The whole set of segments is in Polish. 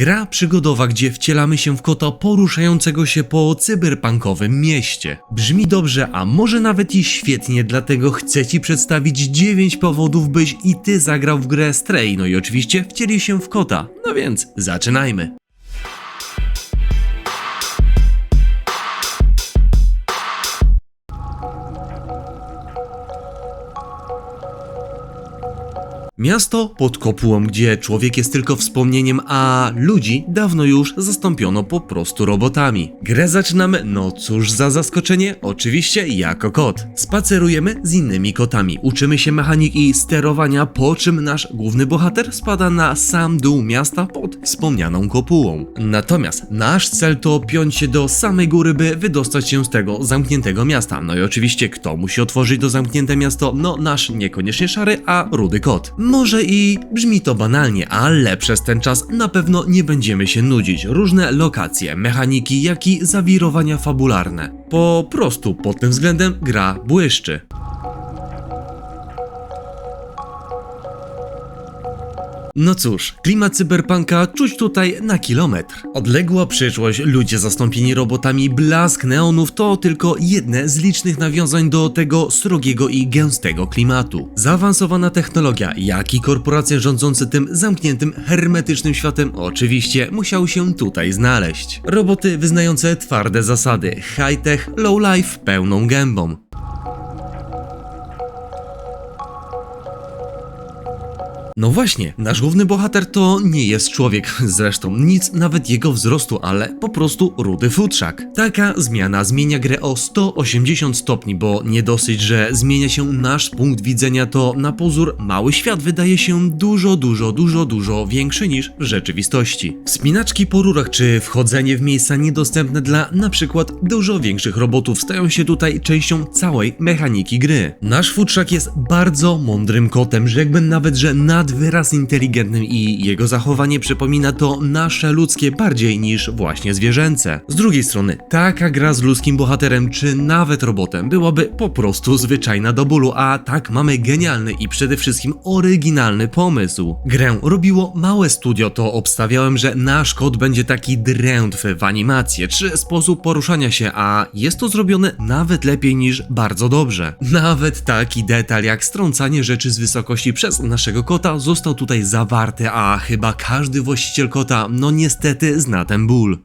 Gra przygodowa, gdzie wcielamy się w kota poruszającego się po cyberpunkowym mieście. Brzmi dobrze, a może nawet i świetnie, dlatego chcę Ci przedstawić 9 powodów, byś i Ty zagrał w grę Stray, no i oczywiście wcielił się w kota. No więc, zaczynajmy. Miasto pod kopułą, gdzie człowiek jest tylko wspomnieniem, a ludzi dawno już zastąpiono po prostu robotami. Grę zaczynamy, no cóż za zaskoczenie, oczywiście jako kot. Spacerujemy z innymi kotami, uczymy się mechaniki sterowania, po czym nasz główny bohater spada na sam dół miasta pod wspomnianą kopułą. Natomiast nasz cel to piąć się do samej góry, by wydostać się z tego zamkniętego miasta. No i oczywiście kto musi otworzyć to zamknięte miasto? No nasz niekoniecznie szary, a rudy kot. Może i brzmi to banalnie, ale przez ten czas na pewno nie będziemy się nudzić. Różne lokacje, mechaniki, jak i zawirowania fabularne. Po prostu pod tym względem gra błyszczy. No cóż, klimat cyberpunka czuć tutaj na kilometr. Odległa przyszłość, ludzie zastąpieni robotami, blask neonów to tylko jedne z licznych nawiązań do tego srogiego i gęstego klimatu. Zaawansowana technologia, jak i korporacje rządzące tym zamkniętym, hermetycznym światem oczywiście musiały się tutaj znaleźć. Roboty wyznające twarde zasady, high-tech, low-life pełną gębą. No właśnie, nasz główny bohater to nie jest człowiek, zresztą nic nawet jego wzrostu, ale po prostu rudy futrzak. Taka zmiana zmienia grę o 180 stopni, bo nie dosyć, że zmienia się nasz punkt widzenia, to na pozór mały świat wydaje się dużo, dużo, dużo, dużo większy niż w rzeczywistości. Wspinaczki po rurach czy wchodzenie w miejsca niedostępne dla na przykład dużo większych robotów stają się tutaj częścią całej mechaniki gry. Nasz futrzak jest bardzo mądrym kotem, rzekłbym nawet, że nad wyraz inteligentnym i jego zachowanie przypomina to nasze ludzkie bardziej niż właśnie zwierzęce. Z drugiej strony, taka gra z ludzkim bohaterem czy nawet robotem byłaby po prostu zwyczajna do bólu, a tak mamy genialny i przede wszystkim oryginalny pomysł. Grę robiło małe studio, to obstawiałem, że nasz kot będzie taki drętwy w animację czy sposób poruszania się, a jest to zrobione nawet lepiej niż bardzo dobrze. Nawet taki detal jak strącanie rzeczy z wysokości przez naszego kota został tutaj zawarty, a chyba każdy właściciel kota, no niestety, zna ten ból.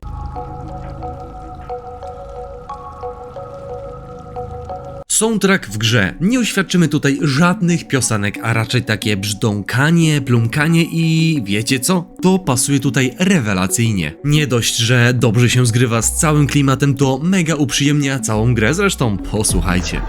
Soundtrack w grze. Nie uświadczymy tutaj żadnych piosenek, a raczej takie brzdąkanie, plumkanie i wiecie co? To pasuje tutaj rewelacyjnie. Nie dość, że dobrze się zgrywa z całym klimatem, to mega uprzyjemnia całą grę, zresztą posłuchajcie.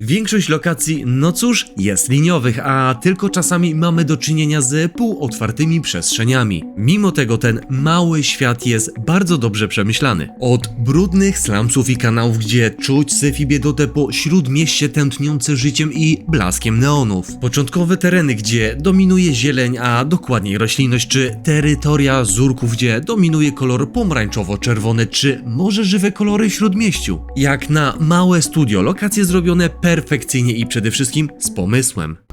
Większość lokacji, no cóż, jest liniowych, a tylko czasami mamy do czynienia z półotwartymi przestrzeniami. Mimo tego ten mały świat jest bardzo dobrze przemyślany. Od brudnych slumsów i kanałów, gdzie czuć syf i biedodę po śródmieście tętniące życiem i blaskiem neonów. Początkowe tereny, gdzie dominuje zieleń, a dokładniej roślinność, czy terytoria zurków, gdzie dominuje kolor pomarańczowo-czerwony, czy może żywe kolory w śródmieściu. Jak na małe studio, lokacje zrobione perfekcyjnie i przede wszystkim z pomysłem.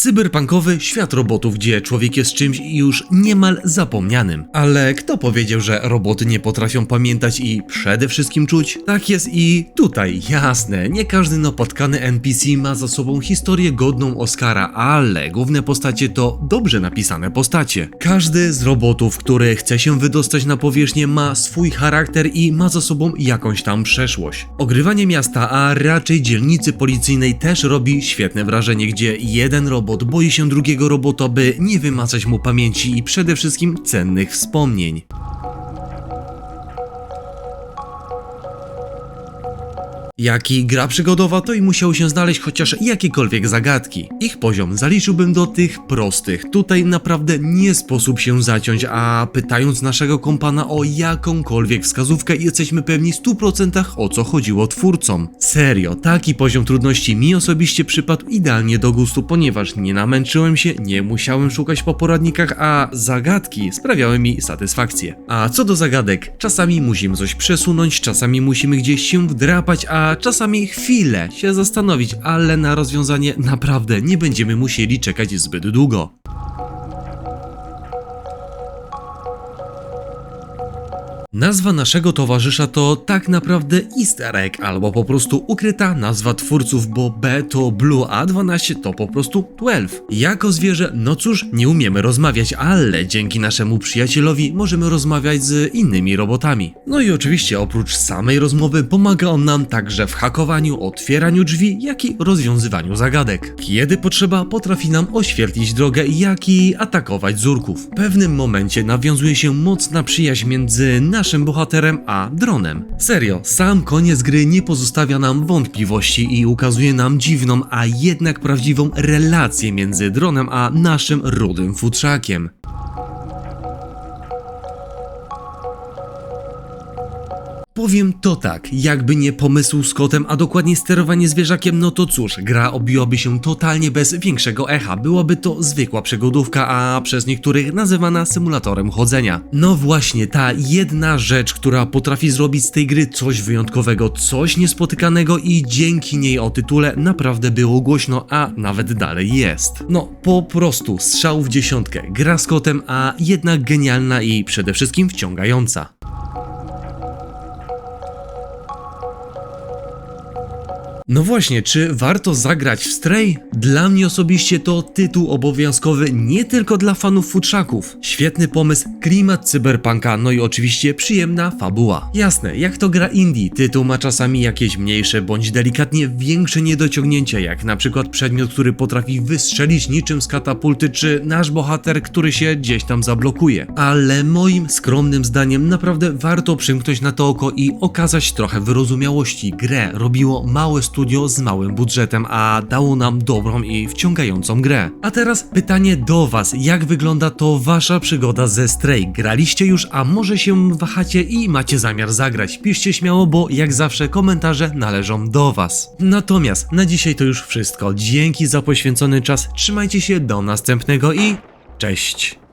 Cyberpunkowy świat robotów, gdzie człowiek jest czymś już niemal zapomnianym. Ale kto powiedział, że roboty nie potrafią pamiętać i przede wszystkim czuć? Tak jest i tutaj, jasne, nie każdy napotkany NPC ma za sobą historię godną Oscara, ale główne postacie to dobrze napisane postacie. Każdy z robotów, który chce się wydostać na powierzchnię ma swój charakter i ma za sobą jakąś tam przeszłość. Ogrywanie miasta, a raczej dzielnicy policyjnej też robi świetne wrażenie, gdzie jeden robot boi się drugiego robota, by nie wymacać mu pamięci i przede wszystkim cennych wspomnień. Jak i gra przygodowa, to i musiały się znaleźć chociaż jakiekolwiek zagadki. Ich poziom zaliczyłbym do tych prostych. Tutaj naprawdę nie sposób się zaciąć, a pytając naszego kompana o jakąkolwiek wskazówkę, jesteśmy pewni 100% o co chodziło twórcom. Serio, taki poziom trudności mi osobiście przypadł idealnie do gustu, ponieważ nie namęczyłem się, nie musiałem szukać po poradnikach, a zagadki sprawiały mi satysfakcję. A co do zagadek, czasami musimy coś przesunąć, czasami musimy gdzieś się wdrapać, a czasami chwilę się zastanowić, ale na rozwiązanie naprawdę nie będziemy musieli czekać zbyt długo. Nazwa naszego towarzysza to tak naprawdę easter egg, albo po prostu ukryta nazwa twórców, bo B to Blue, a 12 to po prostu 12. Jako zwierzę, no cóż, nie umiemy rozmawiać, ale dzięki naszemu przyjacielowi możemy rozmawiać z innymi robotami. No i oczywiście oprócz samej rozmowy pomaga on nam także w hakowaniu, otwieraniu drzwi, jak i rozwiązywaniu zagadek. Kiedy potrzeba, potrafi nam oświetlić drogę, jak i atakować zurków. W pewnym momencie nawiązuje się mocna przyjaźń między naszym bohaterem a dronem. Serio, sam koniec gry nie pozostawia nam wątpliwości i ukazuje nam dziwną, a jednak prawdziwą relację między dronem a naszym rudym futrzakiem. Powiem to tak, jakby nie pomysł z kotem, a dokładnie sterowanie zwierzakiem, no to cóż, gra obiłaby się totalnie bez większego echa. Byłaby to zwykła przygodówka, a przez niektórych nazywana symulatorem chodzenia. No właśnie, ta jedna rzecz, która potrafi zrobić z tej gry coś wyjątkowego, coś niespotykanego i dzięki niej o tytule naprawdę było głośno, a nawet dalej jest. No, po prostu strzał w dziesiątkę. Gra z kotem, a jednak genialna i przede wszystkim wciągająca. No właśnie, czy warto zagrać w Stray? Dla mnie osobiście to tytuł obowiązkowy nie tylko dla fanów futrzaków. Świetny pomysł, klimat cyberpunka, no i oczywiście przyjemna fabuła. Jasne, jak to gra indie, tytuł ma czasami jakieś mniejsze bądź delikatnie większe niedociągnięcia, jak na przykład przedmiot, który potrafi wystrzelić niczym z katapulty, czy nasz bohater, który się gdzieś tam zablokuje. Ale moim skromnym zdaniem naprawdę warto przymknąć na to oko i okazać trochę wyrozumiałości. Grę robiło małe studio z małym budżetem, a dało nam dobrą i wciągającą grę. A teraz pytanie do Was, jak wygląda to Wasza przygoda ze Stray? Graliście już, a może się wahacie i macie zamiar zagrać? Piszcie śmiało, bo jak zawsze komentarze należą do Was. Natomiast na dzisiaj to już wszystko. Dzięki za poświęcony czas, trzymajcie się do następnego i cześć!